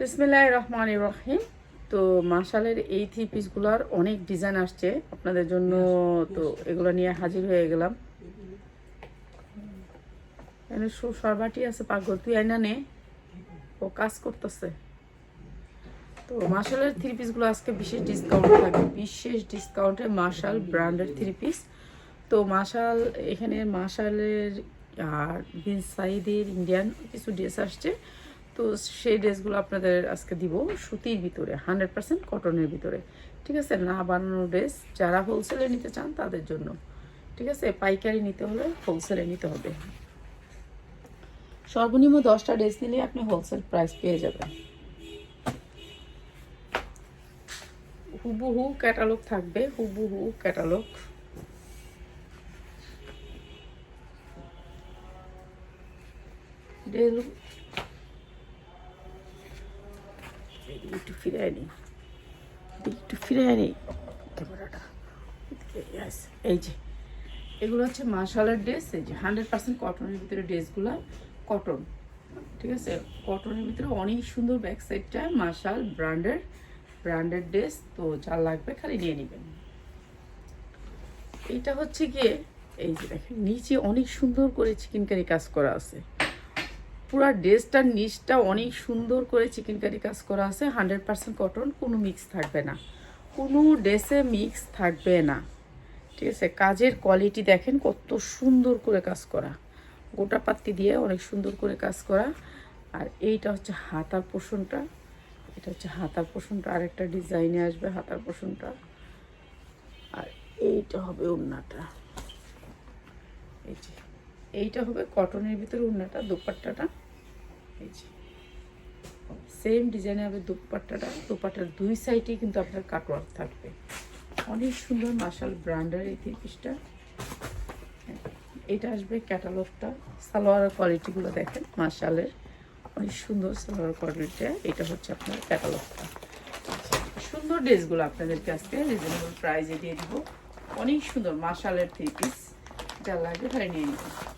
বিসমিল্লাহ রহমান রহিম। তো মার্শালের এই থ্রি পিসগুলোর অনেক ডিজাইন আসছে। আপনাদের জন্য তো এগুলো নিয়ে হাজির হয়ে গেলাম। সরবাটি আছে পাগল, তুই আইনা নে। ও কাজ করতেছে। তো মার্শালের থ্রি পিসগুলো আজকে বিশেষ ডিসকাউন্ট থাকবে। বিশেষ ডিসকাউন্টে মার্শাল ব্র্যান্ডের থ্রি পিস তো মার্শাল, এখানে মার্শালের আর বিন সাইদের, ইন্ডিয়ান কিছু ড্রেস আসছে। তো সেই ড্রেসগুলো আপনাদের আজকে দিব সুতির ভিতরে, হান্ড্রেড পার্সেন্ট কটনের ভিতরে। ঠিক আছে? না বানানো ড্রেস, যারা হোলসেলে নিতে চান তাদের জন্য। ঠিক আছে? পাইকারি নিতে হলে হোলসেলে নিতে হবে। সর্বনিম্ন দশটা ড্রেস নিলে আপনি হোলসেল প্রাইস পেয়ে যাবেন। হুবহু ক্যাটালগ থাকবে, হুবহু ক্যাটালগ ডেল এদিকে একটু ফিরে আনি yes, এই যে এগুলো হচ্ছে মার্শালের ড্রেস এই যে হান্ড্রেড পার্সেন্ট কটনের ভিতরে ড্রেসগুলো কটন ঠিক আছে? কটনের ভিতরে অনেক সুন্দর ব্যাক সাইডটা মার্শাল ব্র্যান্ডের ব্র্যান্ডেড ড্রেস তো যা লাগবে খালি নিয়ে নেবেন। এইটা হচ্ছে গিয়ে এই যে দেখেন নিচে অনেক সুন্দর করে চিকেন কারি কাজ করা আছে। পুরা ড্রেসটার নিচটা অনেক সুন্দর করে চিকেন কারি কাজ করা আছে হান্ড্রেড পার্সেন্ট কটন কোনো মিক্স থাকবে না। কোনো ড্রেসে মিক্স থাকবে না। ঠিক আছে? কাজের কোয়ালিটি দেখেন কত সুন্দর করে কাজ করা। গোটা পাত্তি দিয়ে অনেক সুন্দর করে কাজ করা। আর এইটা হচ্ছে হাতার পোষণটা। এটা হচ্ছে হাতার পোষণটা। আরেকটা ডিজাইনে আসবে হাতার পোষণটা। আর এইটা হবে ওড়নাটা। এই যে, এইটা হবে কটনের ভিতরে ওড়নাটা, দুপাট্টাটা। এই যে। সেম ডিজাইনে হবে দুপাট্টাটা, দুপাট্টার দুই সাইডে কিন্তু আপনার কাটওয়ার্ক থাকবে। অনেক সুন্দর মার্শাল ব্র্যান্ডের এই থ্রি পিসটা এটা আসবে ক্যাটালগটা সালোয়ারের কোয়ালিটিগুলো দেখেন, মার্শালের। অনেক সুন্দর সালোয়ার কোয়ালিটিটা এটা হচ্ছে আপনার ক্যাটালগটা সুন্দর ড্রেসগুলো আপনাদেরকে আজকে রিজনেবল প্রাইজে দিয়ে দেবো। অনেক সুন্দর মার্শালের থ্রি পিস যা লাগে তাই নিয়ে নিবেন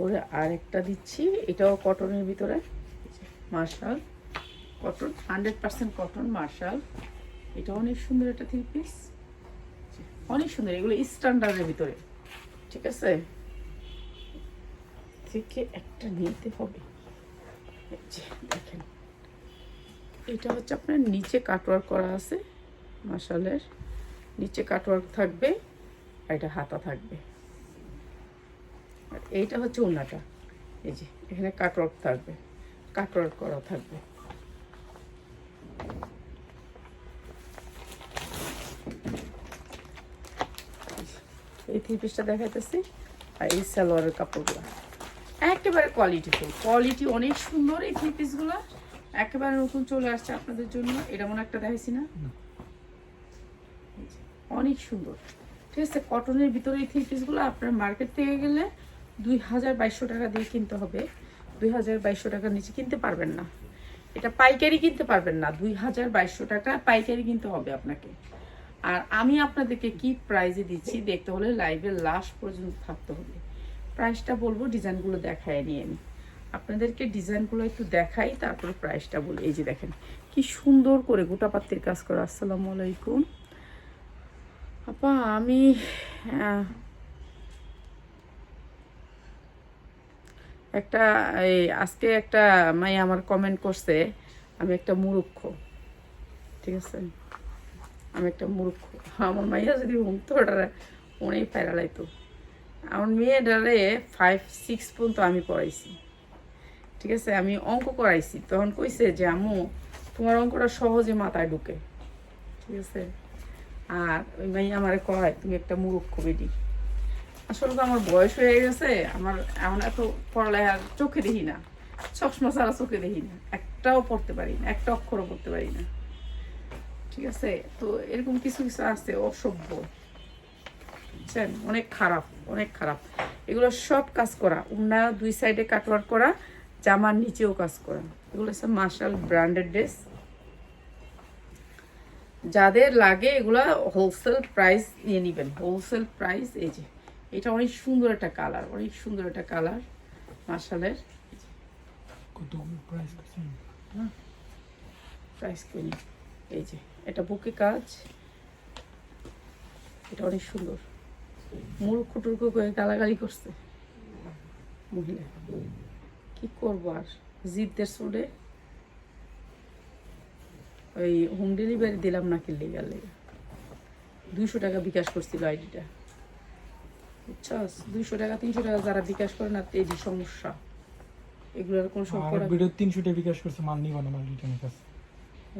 এরপরে আরেকটা দিচ্ছি। এটাও কটনের ভিতরে। Marshal cotton hundred percent cotton Marshal এটা অনেক সুন্দর একটা থ্রি পিস অনেক সুন্দর, এগুলো স্ট্যান্ডার্ডের ভিতরে। ঠিক আছে? থেকে একটা নিতে হবে। দেখেন। এটা হচ্ছে আপনার নিচে কাটওয়ার্ক করা আছে মার্শালের নিচে কাটওয়ার্ক থাকবে আর এটা হাতা থাকবে। আর এইটা হচ্ছে ওনাটা। এই যে এখানে কাটওয়ার্ক থাকবে। কাটওয়ার্ক করা থাকবে। এই থ্রি পিসটা দেখাইতেছি আর এই সালোয়ারের কাপড়গুলো। একেবারে কোয়ালিটিফুল কোয়ালিটি অনেক সুন্দর এই থ্রি পিসগুলো। একেবারে নতুন চলে আসছে আপনাদের জন্য। এটা মনে একটা দেখাইছি না? অনেক সুন্দর। ঠিক আছে কটনের ভিতরে এই থ্রি পিসগুলো আপনার মার্কেট থেকে গেলে দুই হাজার বাইশশো টাকা দিয়ে কিনতে হবে। দুই হাজার বাইশশো টাকার নিচে কিনতে পারবেন না। এটা পাইকারি কিনতে পারবেন না। দুই হাজার বাইশশো টাকা পাইকারি কিনতে হবে আপনাকে। আর আমি আপনাদেরকে কি প্রাইজে দিচ্ছি দেখতে হলে লাইভের লাস্ট পর্যন্ত থাকতে হবে। প্রাইসটা বলব ডিজাইনগুলো দেখায় নিয়ে আমি। আপনাদেরকে ডিজাইনগুলো একটু দেখাই, তারপরে প্রাইসটা বলি। এই যে দেখেন, কি সুন্দর করে গোটা পাত্তির কাজ করা। আসসালামু আলাইকুম। আপা, আমি একটা, এই, আজকে একটা মাই আমার কমেন্ট করছে, আমি একটা মুরুক্ষ ঠিক আছে? আমি একটা মূর্খ। আমার মাইয়া যদি হুমতো ওটারে অনেক প্যারালাইতো আমার মেয়েটারে ফাইভ সিক্স পর্যন্ত আমি পড়াইছি। ঠিক আছে? আমি অঙ্ক করাইছি। তখন কইছে যে আমু তোমার অঙ্কটা সহজে মাথায় ঢুকে। ঠিক আছে? আর ওই মাইয়া আমারে কয়, তুমি একটা মূর্খ বেডি আসলে তো আমার বয়স হয়ে গেছে, আমার এমন এত পড়ালেখা চোখে দেখি না। চশমা ছাড়া চোখে দেখি না। একটাও পড়তে পারি না, একটা অক্ষরও পড়তে পারি না। ঠিক আছে? তো এরকম কিছু কিছু আছে অসভ্য। বুঝছেন? অনেক খারাপ অনেক খারাপ। এগুলো সব কাজ করা, উন্না দুই সাইডে কাটওয়ার করা, জামার নিচেও কাজ করা। এগুলো হচ্ছে মার্শাল ব্র্যান্ডেড ড্রেস যাদের লাগে এগুলা হোলসেল প্রাইস নিয়ে নেবেন। হোলসেল প্রাইস এই যে। এটা অনেক সুন্দর একটা কালার অনেক সুন্দর একটা কালার মার্শালের। প্রাইস কিনি এই যে এটা বুকে কাজ। এটা অনেক সুন্দর। মুরুক্ষ টুরুক্ষ করে গালাগালি করছে। মহিলা। কি করব আর? জিদ্দের সুডে ওই হোম ডেলিভারি দিলাম না কিনলে গেলে দুইশো টাকা বিকাশ করছিল আইডিটা বুঝছস দুইশো টাকা তিনশো টাকা যারা বিকাশ করে না এই যে সমস্যা। এগুলোর কোনো সম্পর্ক ভিডিও তিনশো টাকা বিকাশ করছে মাল নিবা না মাল রিটার্নের কাছে।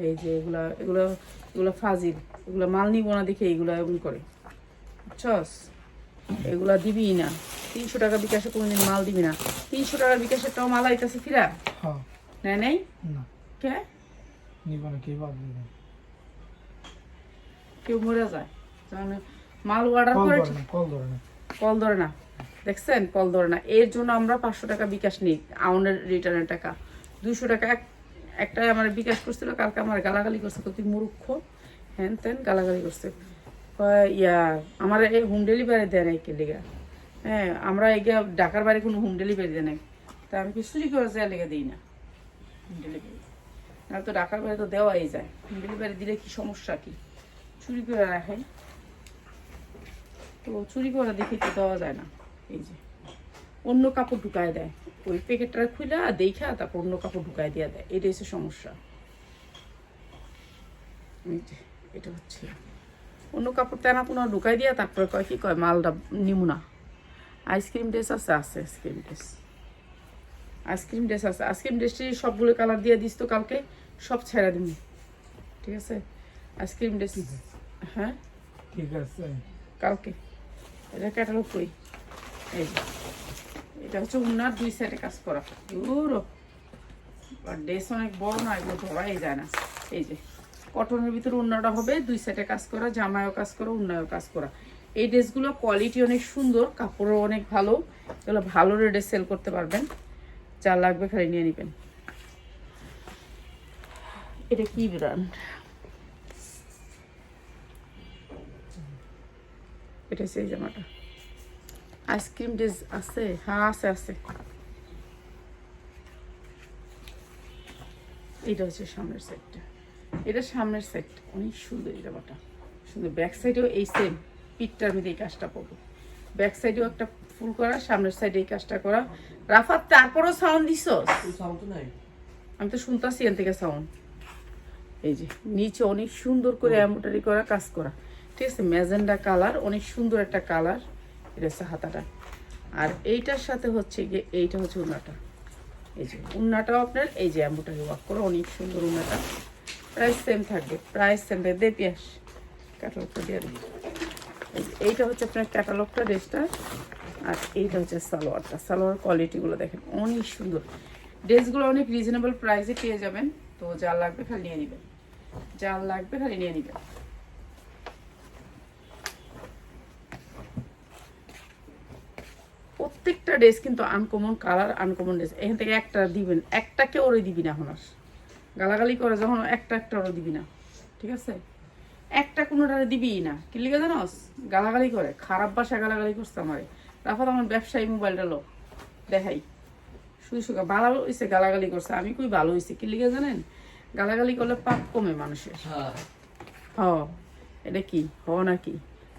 এই যে এগুলা এগুলো এগুলো ফাজিল। এগুলো মাল নিব না দেখে এগুলো এমন করে। বুঝছস এগুলা দিবি না। তিনশো টাকা বিকাশে কোনোদিন মাল দিবি না। তিনশো টাকার বিকাশেরটাও মাল আইতাছে ফিরা? হ্যাঁ। নেয় নেই? না। কে? নিবা না কে কেউ মরে যায়। মাল অর্ডার করে কল ধরে না। কল ধরে না। দেখছেন? কল ধরে না। এর জন্য আমরা পাঁচশো টাকা বিকাশ নিই, আউনের রিটার্নের টাকা। দুইশো টাকা এক, একটাই আমার বিকাশ করছিল, কালকে আমার গালাগালি করছে। তুই মূর্খ। হ্যান ত্যান গালাগালি করছে। ইয়া, আমার এই হোম ডেলিভারি দেয় না কে লেগা। হ্যাঁ আমরা এগিয়ে ঢাকার বাড়ি কোনো হোম ডেলিভারি দেয় নাই। তা আমি কি চুরি করে যায় লেগে দিই না? হোম ডেলিভারি না তো ঢাকার বাড়ি তো দেওয়াই যায়। হোম ডেলিভারি দিলে কি সমস্যা কি? চুরি করে রাখে। তো চুরি করা দেখি তো দেওয়া যায় না। এই যে অন্য কাপড় ঢুকায় দেয়। ওই প্যাকেটটা খুলে দেখা তারপর অন্য কাপড় ঢুকায় দিয়ে দেয়। এটা হচ্ছে সমস্যা। এই যে, এটা হচ্ছে। অন্য কাপড় তেনা কোনো ঢুকাই দিয়া তারপরে কয় কি কয় মালটা নিমু না। আইসক্রিম ড্রেস আছে আছে ice cream dress. Ice cream dress আছে। আইসক্রিম ড্রেসটি সবগুলো কালার দিয়ে দিস তো কালকে সব ছেড়ে দিবি ঠিক আছে? আইসক্রিম ড্রেস হ্যাঁ? ঠিক আছে। কালকে। এটা ক্যাটালগ কই এই এটা হচ্ছে উনার দুই সাইডে কাজ করা। আর ড্রেস অনেক বড় না, এগুলো ধরাই যায় না। এই যে কটনের ভিতরে উন্নাটা হবে, দুই সাইডে কাজ করা, জামায়ও কাজ করা উন্নায়ও কাজ করা। এই ড্রেসগুলো কোয়ালিটি অনেক সুন্দর, কাপড়ও অনেক ভালো। এগুলো ভালো রেটে সেল করতে পারবেন। যা লাগবে খালি নিয়ে নেবেন। এটা কি ব্র্যান্ড এটা সেই জামাটা। আইসক্রিম ড্রেস আছে হ্যাঁ আছে আছে। এটা হচ্ছে সামনের সাইডটা এটা সামনের সাইড অনেক সুন্দর এই জামাটা। সুন্দর। ব্যাক সাইডেও এই সেম পিঠটার মধ্যে এই কাজটা পাবো ব্যাক সাইডেও একটা ফুল করা সামনের সাইডে এই কাজটা করা। রাফাত তারপরও সাউন্ড দিস আমি তো শুনতাছি এখান থেকে সাউন্ড এই যে নিচে অনেক সুন্দর করে এমব্রয়ডারি করা কাজ করা। ঠিক আছে ম্যাজেন্ডা কালার, অনেক সুন্দর একটা কালার। এটা হচ্ছে হাতাটা। আর এইটার সাথে হচ্ছে গিয়ে, এইটা হচ্ছে উন্নাটা। এই যে, উন্নাটাও আপনার, এই যে এমব্রয়ডারি ওয়ার্ক করা, অনেক সুন্দর উন্নাটা। প্রাইস সেম থাকবে, প্রাইস সেম থাকবে। দে পিয়াস ক্যাটালগটা দিয়ে দিই এই এইটা হচ্ছে আপনার ক্যাটালগটা ড্রেসটা। আর এইটা হচ্ছে সালোয়ারটা। সালোয়ার কোয়ালিটিগুলো দেখেন, অনেক সুন্দর। ড্রেসগুলো অনেক রিজনেবল প্রাইসে পেয়ে যাবেন। তো যা লাগবে খালি নিয়ে নেবেন। যা লাগবে খালি নিয়ে নেবেন। প্রত্যেকটা ড্রেস কিন্তু আনকমন কালার আনকমন ড্রেস এখান থেকে একটা দিবেন একটাকে ওরে দিবি না এখন আর। গালাগালি করে যখন একটা একটা ওরে দিবি না ঠিক আছে? একটা কোনোটারে দিবি না। কি লিখে জানোস? গালাগালি করে। খারাপ বাসা গালাগালি করছে আমার। তারপর আমার ব্যবসায়ী মোবাইলটা লো। দেখাই। শুধু শুধু ভালো হয়েছে গালাগালি করছে। আমি কই ভালো হয়েছে কি লিখে জানেন? গালাগালি করলে পাপ কমে মানুষের। হ। এটা কি? হ নাকি?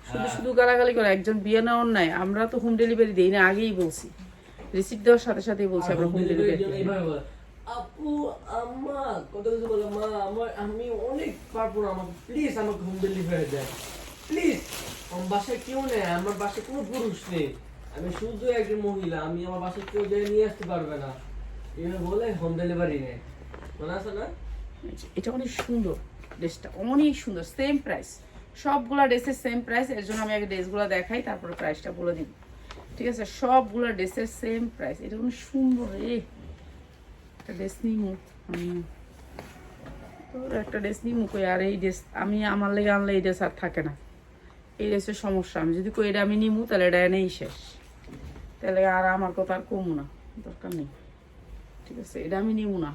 শুধু শুধু গালাগালি করে একজন বিয়ে নেওয়ার নাই আমরা তো হোম ডেলিভারি দিই না আগেই বলছি। রিসিপ্ট দেওয়ার সাথে সাথেই বলছি আমরা হোম ডেলিভারি আপু আম্মা কত কিছু বলে মা আমার আমি অনেক পারব না আমাকে প্লিজ আমাকে হোম ডেলিভারি দেন। প্লিজ আমার বাসায় কেউ নেই আমার বাসায় কোনো পুরুষ নেই। আমি শুধু একজন মহিলা আমি আমার বাসায় কেউ যেয়ে নিয়ে আসতে পারবে না। এভাবে বলে হোম ডেলিভারি নেয়। মনে আছে না? এটা অনেক সুন্দর ড্রেসটা অনেক সুন্দর সেম প্রাইস সবগুলা ড্রেসের সেম প্রাইস এর জন্য আমি আগে ড্রেসগুলো দেখাই, তারপরে প্রাইসটা বলে দিব। ঠিক আছে? সবগুলা ড্রেসের সেম প্রাইস এটা অনেক সুন্দর রে একটা ড্রেস নিমু। তোর একটা ড্রেস নিমু কই? আর এই ড্রেস, আমি আমার লেগে আনলে এই ড্রেস আর থাকে না। এই ড্রেসের সমস্যা। আমি যদি কই এটা আমি নিমু, তাহলে এটা এনেই শেষ। তাহলে আর আমার কথা আর কমু না। দরকার নেই। ঠিক আছে? এটা আমি নিমু না।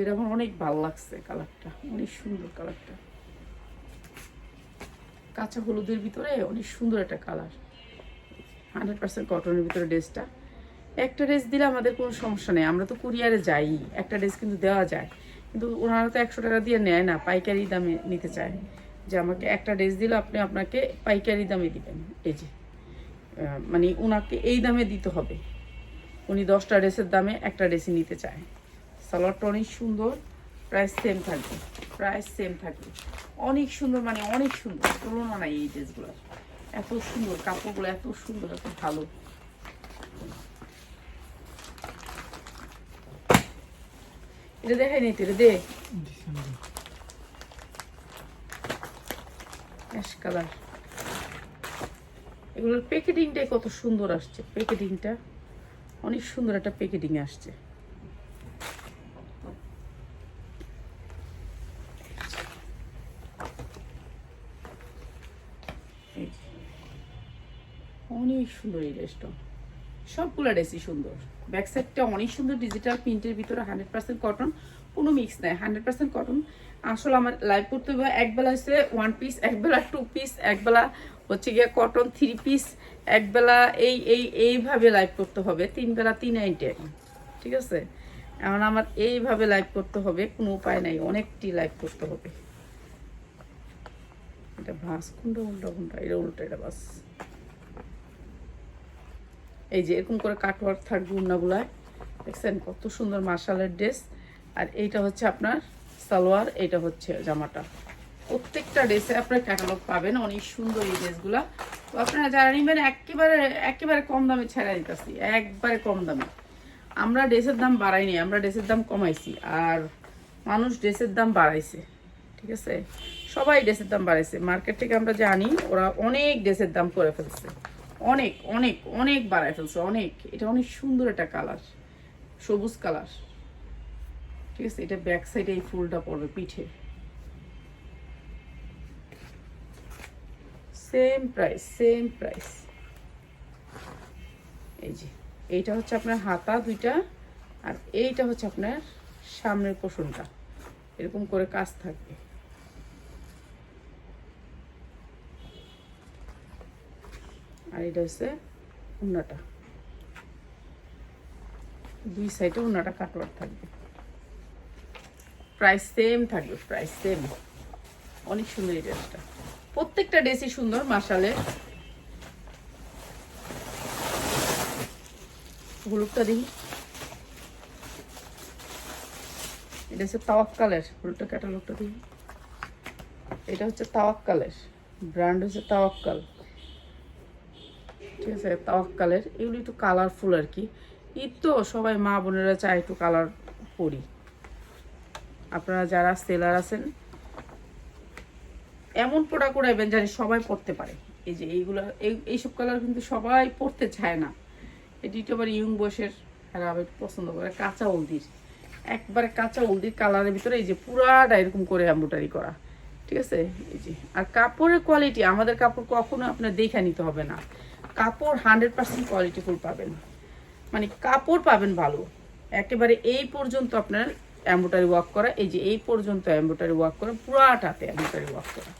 এটা আমার অনেক ভালো লাগছে কালারটা অনেক সুন্দর কালারটা কাঁচা হলুদের ভিতরে অনেক সুন্দর একটা কালার হান্ড্রেড পার্সেন্ট কটনের ভিতরে ড্রেসটা একটা ড্রেস দিলে আমাদের কোনো সমস্যা নেই, আমরা তো কুরিয়ারে যাই, একটা ড্রেস কিন্তু দেওয়া যায়। কিন্তু ওনারা তো একশো টাকা দিয়ে নেয় না, পাইকারি দামে নিতে চায়। যে আমাকে একটা ড্রেস দিলে, আপনি আপনাকে পাইকারি দামে দিবেন। এই যে মানে ওনাকে এই দামে দিতে হবে। উনি দশটা ড্রেসের দামে একটা ড্রেসই নিতে চায়। সালোয়ারটা অনেক সুন্দর। প্রাইস সেম থাকবে প্রাইস সেম থাকবে। অনেক সুন্দর মানে অনেক সুন্দর তুলনা নাই এই ড্রেসগুলোর এত সুন্দর কাপড়গুলো এত সুন্দর এত ভালো। এটা দেখাই নি তো, দে। Ash colour. এগুলোর প্যাকেটিংটাই কত সুন্দর আসছে প্যাকেটিংটা অনেক সুন্দর একটা প্যাকেটিং আসছে। অনেক সুন্দর এই ড্রেসটা। সবগুলো ড্রেসই সুন্দর। ব্যাক সাইডটা অনেক সুন্দর ডিজিটাল প্রিন্টের ভিতরে হান্ড্রেড পার্সেন্ট কটন কোনো মিক্স নাই হান্ড্রেড পার্সেন্ট কটন আসলে আমার লাইভ করতে হবে, একবেলা হচ্ছে ওয়ান পিস একবেলা টু পিস একবেলা হচ্ছে গিয়ে কটন থ্রি পিস একবেলা এই এই, এইভাবে লাইভ করতে হবে তিন বেলা তিন আইটেম ঠিক আছে? এখন আমার এইভাবে লাইভ করতে হবে, কোনো উপায় নাই, অনেকটি লাইভ করতে হবে। এটা ভাস কোনটা উল্টা কোনটা এটা উল্টা, এটা বাস। এই যে এরকম করে কাটওয়ার্ক থাকবে উন্নাগুলায়। দেখছেন কত সুন্দর মার্শালের ড্রেস আর এইটা হচ্ছে আপনার সালোয়ার এটা হচ্ছে জামাটা। প্রত্যেকটা ড্রেসে আপনার ক্যাটালগ পাবেন, অনেক সুন্দর এই ড্রেসগুলা তো আপনারা যারা নেবেন, একেবারে একেবারে কম দামে ছেড়ে দিতেছি, একবারে কম দামে। আমরা ড্রেসের দাম বাড়াইনি, আমরা ড্রেসের দাম কমাইছি, আর মানুষ ড্রেসের দাম বাড়াইছে, ঠিক আছে? সবাই ড্রেসের দাম বাড়াইছে। মার্কেট থেকে আমরা জানি, ওরা অনেক ড্রেসের দাম করে ফেলছে। অনেক অনেক অনেক বাড়ায় ফেলছে, অনেক। এটা অনেক সুন্দর একটা কালার সবুজ কালার ঠিক আছে, এটা ব্যাক সাইডে এই ফুলটা পড়বে পিঠে। সেম প্রাইস সেম প্রাইস এই যে, এইটা হচ্ছে আপনার হাতা দুইটা, আর এইটা হচ্ছে আপনার সামনের পোষণটা এরকম করে কাজ থাকবে। আর এটা হচ্ছে উন্নাটা। দুই সাইডে উন্নাটা কাটওয়ার থাকবে। প্রাইস সেম থাকবে, প্রাইস সেম। অনেক সুন্দর এই ড্রেসটা। প্রত্যেকটা ড্রেসই সুন্দর মাসালের হলুদটা দেখি। এটা হচ্ছে তাওয়াক্কালের, হলুদটা ক্যাটালগটা দেখি। এটা হচ্ছে তাওয়াক্কালের, ব্র্যান্ড হচ্ছে তাওয়াক্কাল। ঠিক আছে তাওয়াক্কালের এগুলো একটু কালারফুল আর কি। ঈদ তো সবাই মা বোনেরা চায় একটু কালার পরি। আপনারা যারা সেলার আছেন, এমন প্রোডাক্ট করাইবেন জানি সবাই পড়তে পারে। এই যে এইগুলো এইসব কালার কিন্তু সবাই পড়তে চায় না। এটি আবার ইয়ং বয়সের আবার পছন্দ করে, কাঁচা হলদির। একবারে কাঁচা হলদির কালারের ভিতরে এই যে পুরাটা এরকম করে এম্ব্রয়ডারি করা। ঠিক আছে? এই যে, আর কাপড়ের কোয়ালিটি আমাদের কাপড় কখনো আপনার দেখে নিতে হবে না। কাপড় হান্ড্রেড পার্সেন্ট কোয়ালিটিফুল পাবেন। মানে কাপড় পাবেন ভালো। একেবারে এই পর্যন্ত আপনার এম্ব্রয়ডারি ওয়ার্ক করা, এই যে এই পর্যন্ত এম্ব্রয়ডারি ওয়ার্ক করা, পুরাটাতে এম্ব্রয়ডারি ওয়ার্ক করা।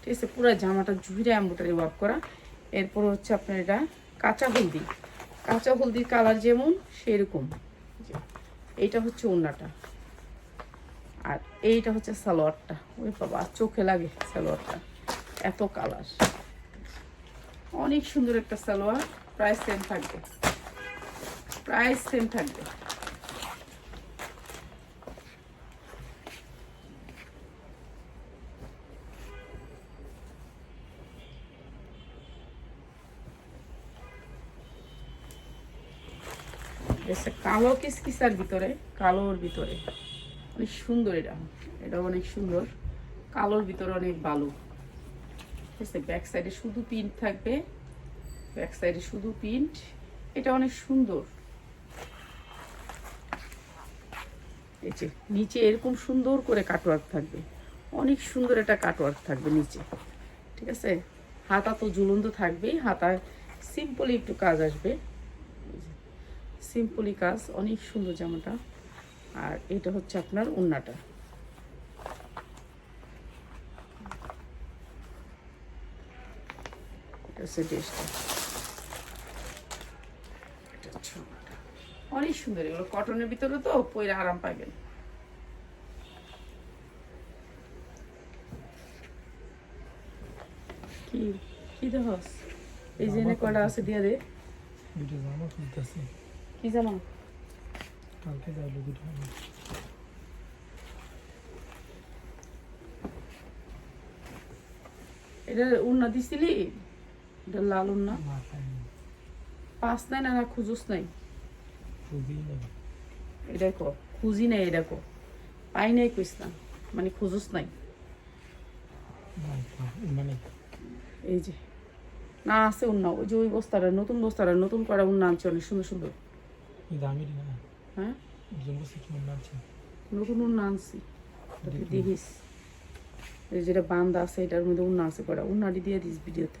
ঠিক আছে, পুরো জামাটা জুড়ে এম্ব্রয়ডারি ওয়ার্ক করা। এরপর হচ্ছে আপনার এটা কাঁচা হলদি। কাঁচা হলদির কালার যেমন সেরকম। এইটা হচ্ছে ওড়নাটা। আর এইটা হচ্ছে সালোয়ারটা। ওই বাবা, চোখে লাগে সালোয়ারটা। এত কালার অনেক সুন্দর একটা সালোয়ার। প্রাইস সেম থাকবে। প্রাইস সেম থাকবে। কালো কিসকিসার ভিতরে, কালোর ভিতরে। অনেক সুন্দর এটা। এটা অনেক সুন্দর। কালোর ভিতরে অনেক ভালো ঠিক আছে ব্যাক সাইডে শুধু প্রিন্ট থাকবে ব্যাক সাইডে শুধু প্রিন্ট এটা অনেক সুন্দর। এই যে, নিচে এরকম সুন্দর করে কাটওয়ার্ক থাকবে। অনেক সুন্দর একটা কাটওয়ার্ক থাকবে নিচে, ঠিক আছে? হাতা তো ঝুলন্ত থাকবেই, হাতায় সিম্পলি একটু কাজ আসবে। সিম্পলি কাজ, অনেক সুন্দর জামাটা। আর এটা হচ্ছে আপনার উন্নাটা হচ্ছে ড্রেসটা এটা। অনেক সুন্দর এগুলো কটনের ভিতরে তো পরে আরাম পাবেন। কি কি দেখস এই যে এনে কটা আছে দিয়া জামা খুলতেছি। কি জানো কালকে জামা। এটা উন্না দিছিলি? এটা লাল উন্না না পাস নাই না খুঁজুস নাই। এটা কো খুঁজি নাই এটা কো পাই নাই কইস না মানে খুঁজুস নাই। মানে এই যে না আছে উন্না ওই যে ওই বস্তাটা নতুন বস্তাটা নতুন করা উন্না আনছে অনেক সুন্দর সুন্দর। হ্যাঁ? নতুন উন্না আনছি। দেখিস। এই যেটা বান্দা আছে এটার মধ্যে উন্না আছে করা উন্নাটি দিয়ে দিস ভিডিওতে।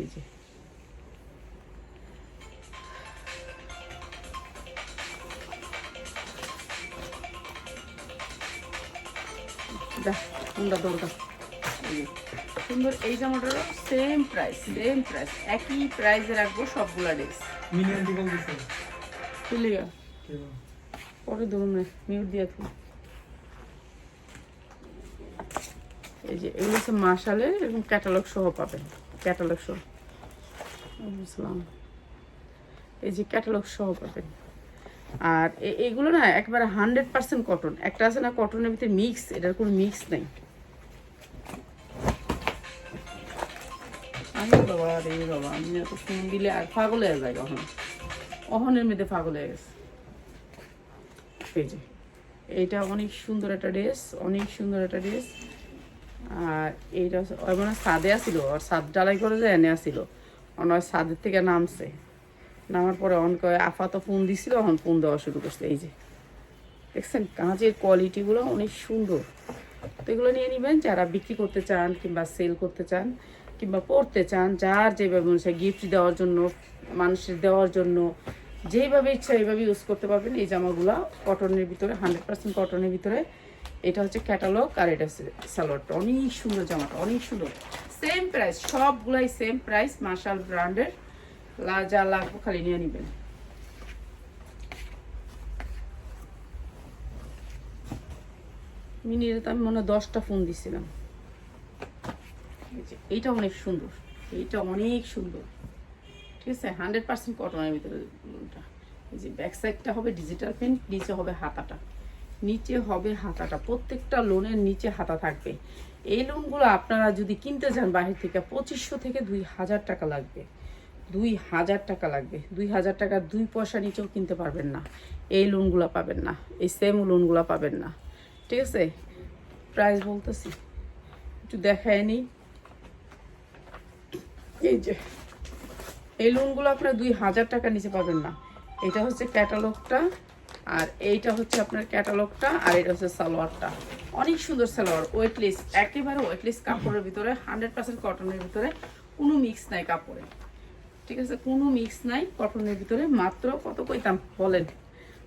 এই যে। দেখ কোনটা দরকার সুন্দর এই জামাটারও সেম প্রাইস সেম প্রাইস একই প্রাইসে রাখব সবগুলা ড্রেস মিনিমাম টিকল দিছে চলে গা পরে ধরুন না মিউট দিয়ে এই যে এগুলো হচ্ছে মার্শালের এবং ক্যাটালগ সহ পাবেন। ক্যাটালগ সহ। বুঝলাম। এই যে ক্যাটালগ সহ পাবেন আর এ- এগুলো না একবারে হান্ড্রেড পার্সেন্ট কটন। একটা আছে না কটনের ভিতরে মিক্স, এটার কোনো মিক্স নেই। আমি বাবা বাবা, আমি দিলে আর পাগল হয়ে যায় অহন অহনের মধ্যে পাগল হয়ে গেছে। এইটা অনেক সুন্দর একটা ড্রেস, অনেক সুন্দর একটা ড্রেস। আর এইটা ওই মানে সাদে আসিল আর সাদ ডালাই করে যে এনে আসিল। অনয় সাদের থেকে নামছে। নামার পরে অন কয়ে, আফা তো ফোন দিছিল, এখন ফোন দেওয়া শুরু করছে। এই যে। দেখছেন, কাঁচের কোয়ালিটিগুলো অনেক সুন্দর। তো এগুলো নিয়ে নেবেন, যারা বিক্রি করতে চান কিংবা সেল করতে চান কিংবা পড়তে চান, যার যেভাবে হয় গিফট দেওয়ার জন্য, মানুষের দেওয়ার জন্য, যেইভাবে ইচ্ছা এইভাবে ইউজ করতে পারবেন। এই জামাগুলো কটনের ভিতরে হান্ড্রেড পার্সেন্ট কটনের ভিতরে এটা হচ্ছে ক্যাটালগ আর এটা হচ্ছে সালোয়ারটা অনেক সুন্দর জামাটা, অনেক সুন্দর। সেম প্রাইস সবগুলাই সেম প্রাইস মার্শাল ব্র্যান্ডের লা, যা লাগবে খালি নিয়ে নেবেন। মিনিরে তো আমি মনে হয় দশটা ফোন দিছিলাম। এই এইটা অনেক সুন্দর। এইটা অনেক সুন্দর। ঠিক আছে? হান্ড্রেড পার্সেন্ট কটনের ভিতরে। এই যে ব্যাক সাইডটা হবে ডিজিটাল প্রিন্ট নিচে হবে হাতাটা। নিচে হবে হাতাটা। প্রত্যেকটা লোনের নিচে হাতা থাকবে। এই লোনগুলো আপনারা যদি কিনতে যান বাহির থেকে, পঁচিশশো থেকে দুই হাজার টাকা লাগবে। দুই হাজার টাকা লাগবে। দুই হাজার টাকা দুই পয়সা নিচেও কিনতে পারবেন না। এই লোনগুলো পাবেন না। এই সেম লোনগুলো পাবেন না। ঠিক আছে? প্রাইস বলতেছি। একটু দেখায় নিই। এই যে, এই লোনগুলো আপনারা দুই হাজার টাকা নিচে পাবেন না। এটা হচ্ছে ক্যাটালগটা আর এইটা হচ্ছে আপনার ক্যাটালগটা, আর এটা হচ্ছে সালোয়ারটা। অনেক সুন্দর সালোয়ার ওয়েটলেস একেবারে ওয়েটলেস কাপড়ের ভিতরে হান্ড্রেড পার্সেন্ট কটনের ভিতরে, কোনো মিক্স নাই কাপড়ে। ঠিক আছে? কোনো মিক্স নাই কটনের ভিতরে, মাত্র কত কইতাম বলেন?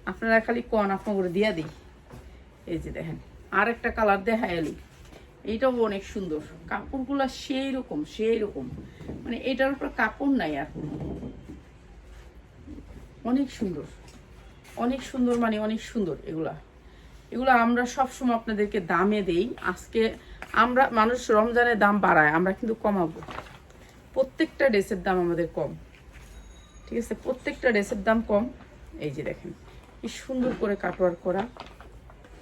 আপনারা খালি কন আপনার দিয়া দিই। এই যে দেখেন আর একটা কালার দেখা এলি এইটাও অনেক সুন্দর। কাপড়গুলো সেই রকম সেই রকম মানে এটার উপর কাপড় নাই আর। অনেক সুন্দর। অনেক সুন্দর মানে অনেক সুন্দর এগুলা। এগুলো আমরা সবসময় আপনাদেরকে দামে দেই। আজকে আমরা মানুষ রমজানের দাম বাড়ায়, আমরা কিন্তু কমাবো। প্রত্যেকটা ড্রেসের দাম আমাদের কম। ঠিক আছে? প্রত্যেকটা ড্রেসের দাম কম। এই যে দেখেন, কি সুন্দর করে কাটওয়ার করা।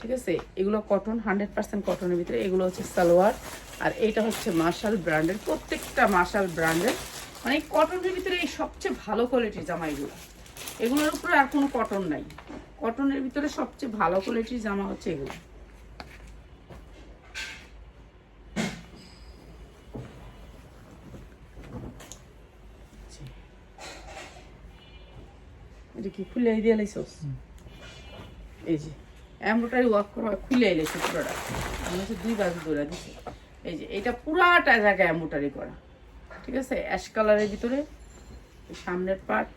ঠিক আছে? এগুলো কটন হান্ড্রেড পার্সেন্ট কটনের ভিতরে। এগুলো হচ্ছে সালোয়ার। আর এইটা হচ্ছে মার্শাল ব্র্যান্ডের। প্রত্যেকটা মার্শাল ব্র্যান্ডের। মানে কটনের ভিতরে এই সবচেয়ে ভালো কোয়ালিটির জামা এগুলো এগুলোর উপরে আর কোনো কটন নাই। কটনের ভিতরে সবচেয়ে ভালো কোয়ালিটির জামা হচ্ছে এগুলো। এটা কি খুলে দিয়ে লাইছস এই যে এমব্রয়ডারি ওয়ার্ক করা খুলে পুরোটা। আমি হচ্ছে দুই বাজু দৌড়া দিচ্ছি এই যে এটা পুরাটা জায়গায় এমব্রয়ডারি করা। ঠিক আছে? অ্যাশ কালারের ভিতরে সামনের পার্ট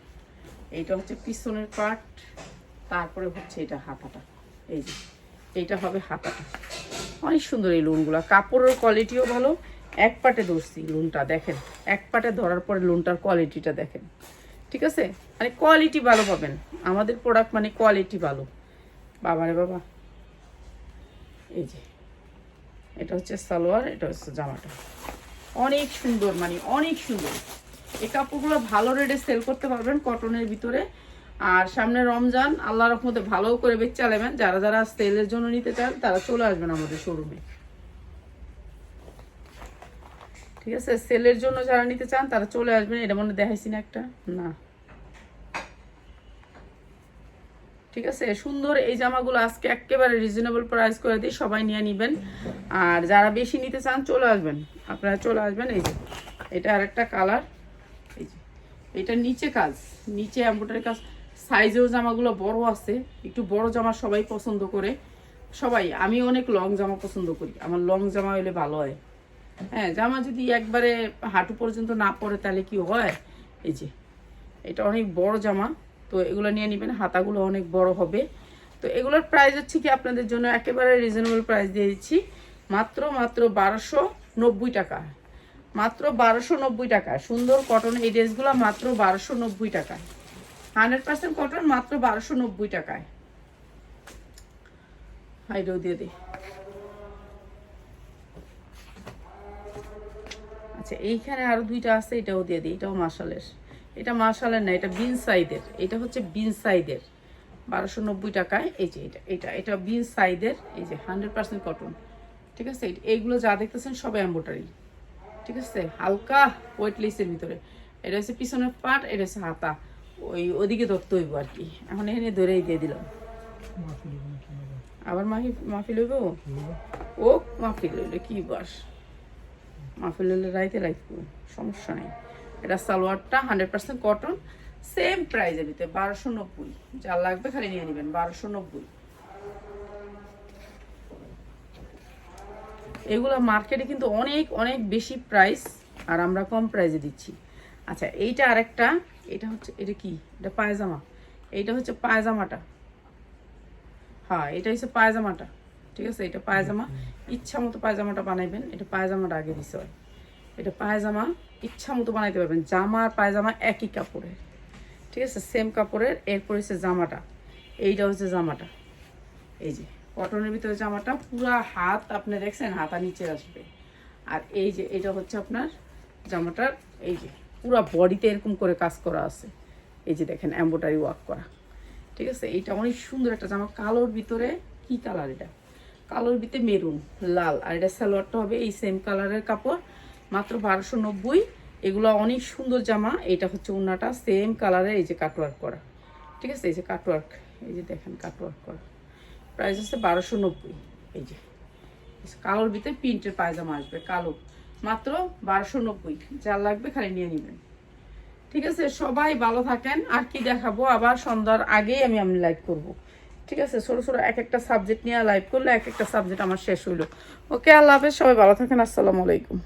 এইটা হচ্ছে পিছনের পার্ট তারপরে হচ্ছে এটা হাতাটা। এই যে, এইটা হবে হাতাটা। অনেক সুন্দর এই লোনগুলো কাপড়ের কোয়ালিটিও ভালো। এক পাটে ধরছি লোনটা দেখেন। এক পাটে ধরার পরে লোনটার কোয়ালিটিটা দেখেন। ঠিক আছে? মানে কোয়ালিটি ভালো পাবেন। আমাদের প্রোডাক্ট মানে কোয়ালিটি ভালো। বাবারে বাবা। এই যে, এটা হচ্ছে সালোয়ার, এটা হচ্ছে জামাটা। অনেক সুন্দর মানে অনেক সুন্দর। এই কাপড়গুলো ভালো রেটে সেল করতে পারবেন কটনের ভিতরে। আর সামনে রমজান, আল্লাহ রহমতে ভালো করে বেচ চালাবেন। যারা যারা সেলের জন্য নিতে চান, তারা চলে আসবেন আমাদের শোরুমে ঠিক আছে? সেলের জন্য যারা নিতে চান, তারা চলে আসবেন। এটা মনে দেখাইছি না একটা? না। ঠিক আছে? সুন্দর এই জামাগুলো আজকে একেবারে রিজনেবল প্রাইস করে দিই সবাই নিয়ে নেবেন। আর যারা বেশি নিতে চান, চলে আসবেন। আপনারা চলে আসবেন, এই যে। এটা আর একটা কালার এটা নিচে কাজ, নিচে এম্ব্রয়ডারি কাজ। সাইজেও জামাগুলো বড় আছে, একটু বড় জামা সবাই পছন্দ করে। সবাই, আমি অনেক লং জামা পছন্দ করি, আমার লং জামা হলে ভালো হয়। হ্যাঁ জামা যদি একবারে হাঁটু পর্যন্ত না পরে তাহলে কি হয়? এই যে, এটা অনেক বড় জামা, তো এগুলো নিয়ে নেবেন, হাতাগুলো অনেক বড় হবে। তো এগুলোর প্রাইস হচ্ছে কি আপনাদের জন্য একেবারে রিজনেবল প্রাইস দিয়ে দিচ্ছি। মাত্র মাত্র বারোশো নব্বই টাকা। মাত্র বারোশো নব্বই টাকা। সুন্দর কটন এই ড্রেসগুলো মাত্র বারোশো নব্বই টাকায় হান্ড্রেড পার্সেন্ট কটন মাত্র বারোশো নব্বই টাকায়। হাইডেও দিয়ে দিই আচ্ছা এইখানে আরও দুইটা আছে, এটাও দিয়ে দিই এটাও মার্শালের এটা মার্শালের না, এটা বিন সাইদের এটা হচ্ছে বিন সাইদের বারোশো নব্বই টাকায়, এই যে এটা এটা এটা বিন সাইদের এই যে হান্ড্রেড পার্সেন্ট কটন ঠিক আছে? এইগুলো যা দেখতেছেন সব এম্বোটারি ঠিক আছে? হালকা ওয়েট লেসের ভিতরে। এটা হচ্ছে পিছনের পাট এটা হচ্ছে হাতা। ওই ওদিকে ধরতে হইব আর কি। এখন এখানে ধরেই দিয়ে দিলাম। আবার মাফি মাফি লইব ও মাফি লইলে কি বাস। মাফি লইলে রাইতে রাখব সমস্যা নেই। এটা সালোয়ারটা হান্ড্রেড পার্সেন্ট কটন সেম প্রাইজের ভিতরে বারোশো নব্বই। যা লাগবে খালি নিয়ে নেবেন বারোশো নব্বই। এগুলো মার্কেটে কিন্তু অনেক অনেক বেশি প্রাইস আর আমরা কম প্রাইসে দিচ্ছি। আচ্ছা এইটা আরেকটা, এটা হচ্ছে, এটা কি? এটা পায়জামা। এইটা হচ্ছে পায়জামাটা। হ্যাঁ এটা হচ্ছে পায়জামাটা। ঠিক আছে, এটা পায়জামা। ইচ্ছা মতো পায়জামাটা বানাইবেন। এটা পায়জামাটা আগে দিতে হয়। এটা পায়জামা, ইচ্ছা মতো বানাইতে পারবেন। জামা আর পায়জামা একই কাপড়ের। ঠিক আছে সেম কাপড়ের, এরপর হচ্ছে জামাটা। এইটা হচ্ছে জামাটা। এই যে। কটনের ভিতরে জামাটা পুরা হাত, আপনি দেখছেন হাতা নিচে আসবে। আর এই যে, এটা হচ্ছে আপনার জামাটার, এই যে, পুরা বডিতে এরকম করে কাজ করা আছে। এই যে দেখেন এম্বোটারি ওয়ার্ক করা। ঠিক আছে? এইটা অনেক সুন্দর একটা জামা। কালোর ভিতরে কি কালার এটা? কালোর ভিতরে মেরুন, লাল। আর এটা সালোয়ারটা হবে এই সেম কালারের কাপড়, মাত্র বারোশো নব্বই। এগুলো অনেক সুন্দর জামা। এটা হচ্ছে ওনাটা সেম কালারের এই যে কাটওয়ার্ক করা। ঠিক আছে? এই যে কাটওয়ার্ক এই যে দেখেন কাটওয়ার্ক করা। প্রাইস হচ্ছে বারোশো নব্বই। এই যে। কালোর ভিতরে প্রিন্টের পায়জামা আসবে, কালো। মাত্র বারোশো নব্বই। যা লাগবে খালি নিয়ে নেবেন। ঠিক আছে, সবাই ভালো থাকেন। আর কি দেখাবো? আবার সন্ধ্যার আগেই আমি আমি লাইভ করব। ঠিক আছে, ছোট ছোট এক একটা সাবজেক্ট নিয়ে লাইভ করলে এক একটা সাবজেক্ট আমার শেষ হইল। ওকে আল্লাহ হাফেজ, সবাই ভালো থাকেন। আসসালামু আলাইকুম।